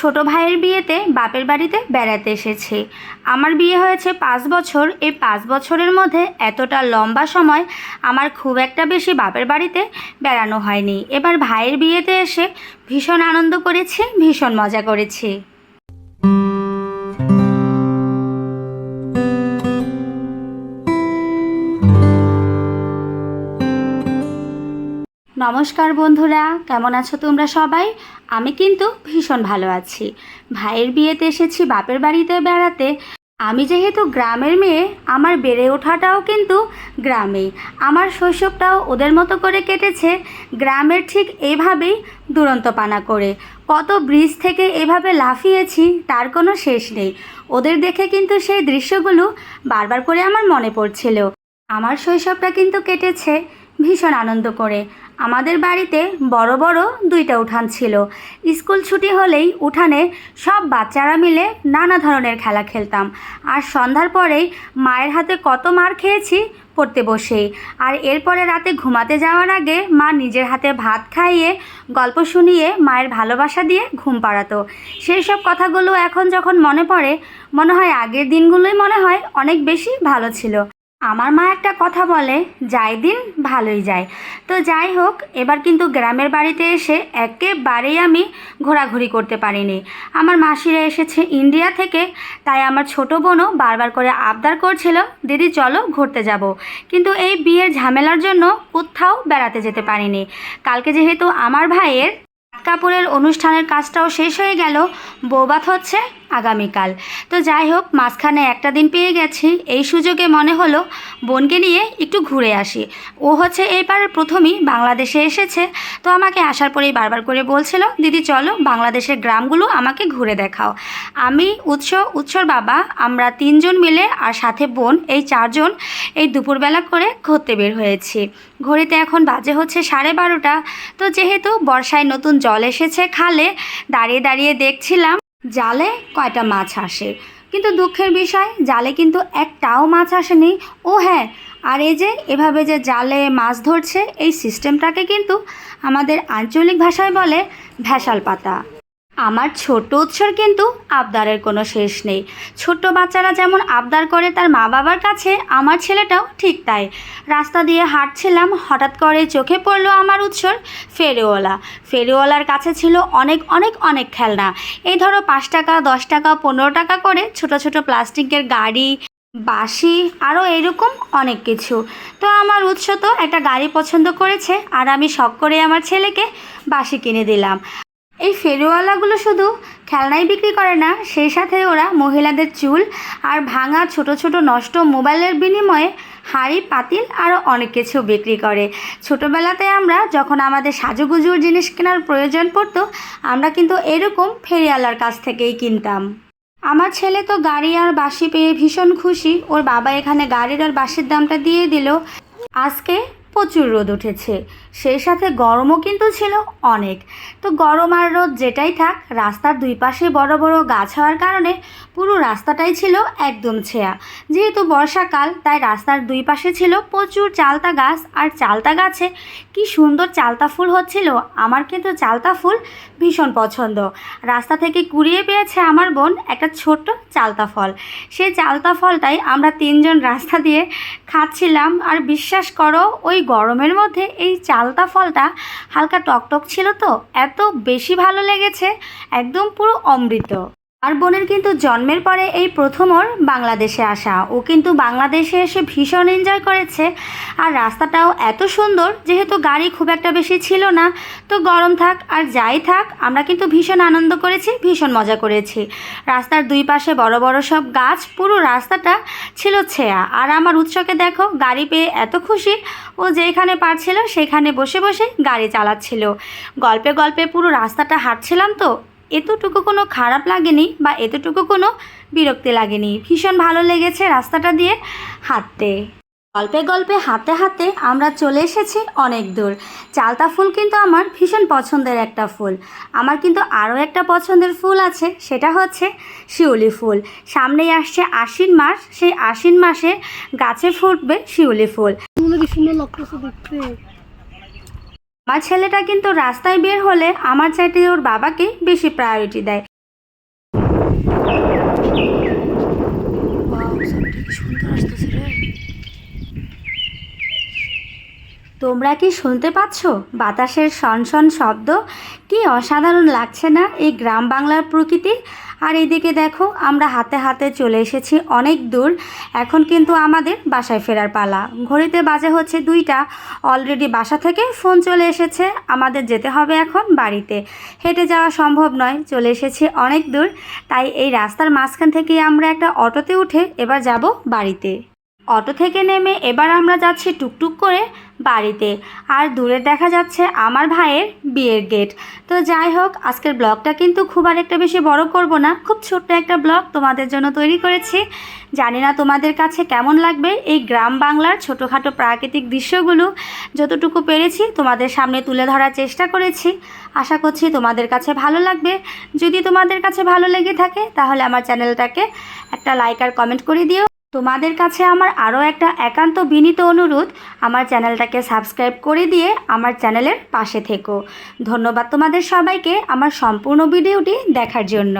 ছোট ভাইয়ের বিয়েতে বাপের বাড়িতে বেড়াতে এসেছে। আমার বিয়ে হয়েছে পাঁচ বছর। এই পাঁচ বছরের মধ্যে এতটা লম্বা সময় আমার খুব একটা বেশি বাপের বাড়িতে বেড়ানো হয়নি। এবার ভাইয়ের বিয়েতে এসে ভীষণ আনন্দ করেছি, ভীষণ মজা করেছি। নমস্কার বন্ধুরা, কেমন আছো তোমরা সবাই? আমি কিন্তু ভীষণ ভালো আছি। ভাইয়ের বিয়েতে এসেছি, বাপের বাড়িতে বেড়াতে। আমি যেহেতু গ্রামের মেয়ে, আমার বেড়ে ওঠাটাও কিন্তু গ্রামে আমার শৈশবটাও ওদের মতো করে কেটেছে, গ্রামের ঠিক এইভাবেই দুরন্তপানা করে। কত ব্রিজ থেকে এভাবে লাফিয়েছি, তার কোনো শেষ নেই। ওদের দেখে কিন্তু সেই দৃশ্যগুলো বারবার করে আমার মনে পড়ছিল। আমার শৈশবটা কিন্তু কেটেছে ভীষণ আনন্দ করে। আমাদের বাড়িতে বড় বড় দুইটা উঠান ছিল। স্কুল ছুটি হলেই উঠানে সব বাচ্চারা মিলে নানা ধরনের খেলা খেলতাম। আর সন্ধ্যার পরেই মায়ের হাতে কত মার খেয়েছি পড়তে বসেই। আর এরপরে রাতে ঘুমাতে যাওয়ার আগে মা নিজের হাতে ভাত খাইয়ে, গল্প শুনিয়ে মায়ের ভালোবাসা দিয়ে ঘুম পাড়াতো। সেই সব কথাগুলো এখন যখন মনে পড়ে, মনে হয় আগের দিনগুলোই মনে হয় অনেক বেশি ভালো ছিল। আমার মা একটা কথা বলে, যাই দিন, ভালোই যায়। তো যাই হোক, এবার কিন্তু গ্রামের বাড়িতে এসে একেবারেই আমি ঘোরাঘুরি করতে পারিনি। আমার মাসিরা এসেছে ইন্ডিয়া থেকে, তাই আমার ছোট বোনও বারবার করে আবদার করছিল, দিদি, চলো ঘুরতে যাব। কিন্তু এই বিয়ের ঝামেলার জন্য কোথাও বেড়াতে যেতে পারিনি। কালকে যেহেতু আমার ভাইয়ের কাপড়ের অনুষ্ঠানের কাজটাও শেষ হয়ে গেল বৌবাত হচ্ছে আগামীকাল। তো যাই হোক, মাঝখানে একটা দিন পেয়ে গেছি। এই সুযোগে মনে হলো বোনকে নিয়ে একটু ঘুরে আসি। ও হচ্ছে এইবার প্রথমেই বাংলাদেশে এসেছে। তো আমাকে আসার পরেই বারবার করে বলছিল, দিদি, চলো বাংলাদেশের গ্রামগুলো আমাকে ঘুরে দেখাও। আমি, উৎস, উৎসর বাবা, আমরা তিনজন মিলে আর সাথে বোন, এই চারজন, এই দুপুরবেলা করে ঘুরতে বের হয়েছি। ঘড়িতে এখন বাজে হচ্ছে সাড়ে বারোটা। তো যেহেতু বর্ষায় নতুন জল এসেছে খালে, দাঁড়িয়ে দাঁড়িয়ে দেখছিলাম জালে কয়টা মাছ আসে? কিন্তু দুঃখের বিষয়, জালে কিন্তু একটাও মাছ আসেনি। ও হ্যাঁ আর এই যে, এভাবে যে জালে মাছ ধরছে, এই সিস্টেমটাকে কিন্তু আমাদের আঞ্চলিক ভাষায় বলে ভেসাল পাতা। আমার ছোট উৎসর কিন্তু আবদারের কোনো শেষ নেই। ছোট্ট বাচ্চারা যেমন আবদার করে তার মা বাবার কাছে, আমার ছেলেটাও ঠিক তাই। রাস্তা দিয়ে হাঁটছিলাম, হঠাৎ করে চোখে পড়ল আমার উৎসর ফেরিওয়ালা। ফেরিওয়ালার কাছে ছিল অনেক অনেক অনেক খেলনা। এই ধরো পাঁচ টাকা, দশ টাকা, পনেরো টাকা করে ছোট ছোট প্লাস্টিকের গাড়ি, বাঁশি, আরও এরকম অনেক কিছু। তো আমার উৎস তো একটা গাড়ি পছন্দ করেছে, আর আমি শখ করে আমার ছেলেকে বাসি কিনে দিলাম। এই ফেরিওয়ালাগুলো শুধু খেলনাই বিক্রি করে না, সেই সাথে ওরা মহিলাদের চুল আর ভাঙা ছোট ছোট নষ্ট মোবাইলের বিনিময়ে হাঁড়ি, পাতিল আরও অনেক কিছু বিক্রি করে। ছোটোবেলাতে আমরা যখন আমাদের সাজুগুজুর জিনিস কেনার প্রয়োজন পড়তো, আমরা কিন্তু এরকম ফেরিওয়ালার কাছ থেকেই কিনতাম। আমার ছেলে তো গাড়ি আর বাঁশি পেয়ে ভীষণ খুশি। ওর বাবা এখানে গাড়ির আর বাঁশির দামটা দিয়ে দিল। আজকে প্রচুর রোদ উঠেছে। সেই সাথে গরমও কিন্তু ছিল অনেক। তো গরম আর রোদ যেটাই থাক, রাস্তার দুই পাশে বড় বড় গাছ হওয়ার কারণে পুরো রাস্তাটাই ছিল একদম ছেয়া। যেহেতু বর্ষাকাল, তাই রাস্তার দুই পাশে ছিল প্রচুর চালতা গাছ। আর চালতা গাছে কি সুন্দর চালতা ফুল হচ্ছিল। আমার কিন্তু চালতা ফুল ভীষণ পছন্দ। রাস্তা থেকে কুড়িয়ে পেয়েছে আমার বোন একটা ছোট্ট চালতা ফল। সেই চালতা ফলটাই আমরা তিনজন রাস্তা দিয়ে খাচ্ছিলাম। আর বিশ্বাস করো, ওই গরমের মধ্যে এই চালতা ফলটা হালকা টকটক ছিল তো, এত বেশি ভালো লেগেছে, একদম পুরো অমৃত। আর বোনের কিন্তু জন্মের পরে এই প্রথম ওর বাংলাদেশে আসা। ও কিন্তু বাংলাদেশে এসে ভীষণ এনজয় করেছে। আর রাস্তাটাও এত সুন্দর, যেহেতু গাড়ি খুব একটা বেশি ছিল না। তো গরম থাক আর যাই থাক, আমরা কিন্তু ভীষণ আনন্দ করেছি, ভীষণ মজা করেছি। রাস্তার দুই পাশে বড় বড় সব গাছ, পুরো রাস্তাটা ছিল ছেয়া। আর আমার উৎসকে দেখো, গাড়ি পেয়ে এত খুশি। ও যেখানে পারছিল, সেখানে বসে বসে গাড়ি চালাচ্ছিল। গল্পে গল্পে পুরো রাস্তাটা হাঁটছিলাম তো এতটুকু কোনো খারাপ লাগেনি বা এতটুকু কোনো বিরক্তি লাগেনি। ভীষণ ভালো লেগেছে রাস্তাটা দিয়ে হাঁটতে। গল্পে গল্পে হাতে হাতে আমরা চলে এসেছি অনেক দূর। চালতা ফুল কিন্তু আমার ভীষণ পছন্দের একটা ফুল। আমার কিন্তু আরও একটা পছন্দের ফুল আছে, সেটা হচ্ছে শিউলি ফুল। সামনেই আসছে আশ্বিন মাস, সেই আশ্বিন মাসে গাছে ফুটবে শিউলি ফুল। আমার ছেলেটা কিন্তু রাস্তায় বের হলে আমার চাইতে ওর বাবাকে বেশি প্রায়োরিটি দেয়। তোমরা কি শুনতে পাচ্ছ? বাতাসের শনশন শব্দ? কি অসাধারণ লাগছে না এই গ্রাম বাংলার প্রকৃতি? আর এদিকে দেখো, আমরা হাতে হাতে চলে এসেছি অনেক দূর। এখন কিন্তু আমাদের বাসায় ফেরার পালা। ঘড়িতে বাজে হচ্ছে দুইটা। অলরেডি বাসা থেকে ফোন চলে এসেছে। আমাদের যেতে হবে এখন বাড়িতে। হেঁটে যাওয়া সম্ভব নয়। চলে এসেছি অনেক দূর। তাই এই রাস্তার মাঝখান থেকে আমরা একটা অটোতে উঠে এবার যাব বাড়িতে। অটো থেকে নেমে এবার আমরা যাচ্ছি টুকটুক করে বাড়িতে। আর দূরে দেখা যাচ্ছে আমার ভাইয়ের বিয়ের গেট। তো যাই হোক, আজকের ব্লগটা কিন্তু খুব আর একটা বেশি বড় করব না, খুব ছোট্ট একটা ব্লগ তোমাদের জন্য তৈরি করেছি। জানি না তোমাদের কাছে কেমন লাগবে এই গ্রাম বাংলার ছোটোখাটো প্রাকৃতিক দৃশ্যগুলো। যতটুকু পেরেছি তোমাদের সামনে তুলে ধরার চেষ্টা করেছি। আশা করছি তোমাদের কাছে ভালো লাগবে। যদি তোমাদের কাছে ভালো লেগে থাকে, তাহলে আমার চ্যানেলটাকে একটা লাইক আর কমেন্ট করে দিও। তোমাদের কাছে আমার আরও একটা একান্ত বিনীত অনুরোধ, আমার চ্যানেলটাকে সাবস্ক্রাইব করে দিয়ে আমার চ্যানেলের পাশে থেকো। ধন্যবাদ তোমাদের সবাইকে আমার সম্পূর্ণ ভিডিওটি দেখার জন্য।